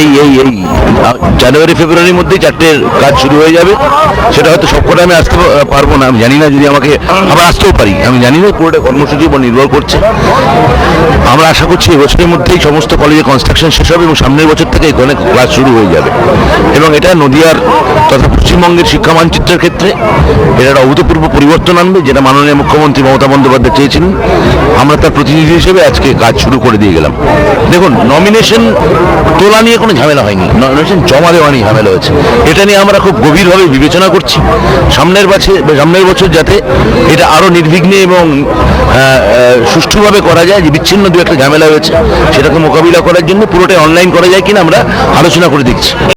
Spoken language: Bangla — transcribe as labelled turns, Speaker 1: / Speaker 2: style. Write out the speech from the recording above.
Speaker 1: এই এই এই। জানুয়ারি, ফেব্রুয়ারির মধ্যেই চারটের কাজ শুরু হয়ে যাবে। সেটা হয়তো সবকটা আমি আসতে পারব না। আমি জানি না যদি আমাকে আবার আসতেও পারি। আমি জানি না পুরোটা কর্মসূচির উপর নির্ভর করছে। আমরা আশা করছি এবছরের মধ্যেই সমস্ত কলেজে কনস্ট্রাকশন শেষ হবে এবং সামনের বছর থেকে এখানে ক্লাস শুরু হয়ে যাবে। এবং এটা নদিয়ার তথা পশ্চিমবঙ্গের শিক্ষা মানচিত্রের ক্ষেত্রে এটা একটা অভূতপূর্ব পরিবর্তন আনবে, যেটা মাননীয় মুখ্যমন্ত্রী মমতা বন্দ্যোপাধ্যায় চেয়েছিলেন। আমরা তার প্রতিনিধি হিসেবে আজকে কাজ শুরু করে দিয়ে গেলাম। দেখুন নমিনেশন তোলা নিয়ে কোনো ঝামেলা হয়নি। নমিনেশন জমা দেওয়া নিয়ে ঝামেলা হয়েছে। এটা নিয়ে আমরা খুব গভীরভাবে বিবেচনা করছি। সামনের বছর সামনের বছর যাতে এটা আরও নির্বিঘ্নে এবং সুষ্ঠুভাবে করা যায়, যে বিচ্ছিন্ন দু একটা ঝামেলা হয়েছে, সেটাকে মোকাবিলা করার জন্য পুরোটাই অনলাইন করা যায় কিনা আমরা আলোচনা করে দেখছি।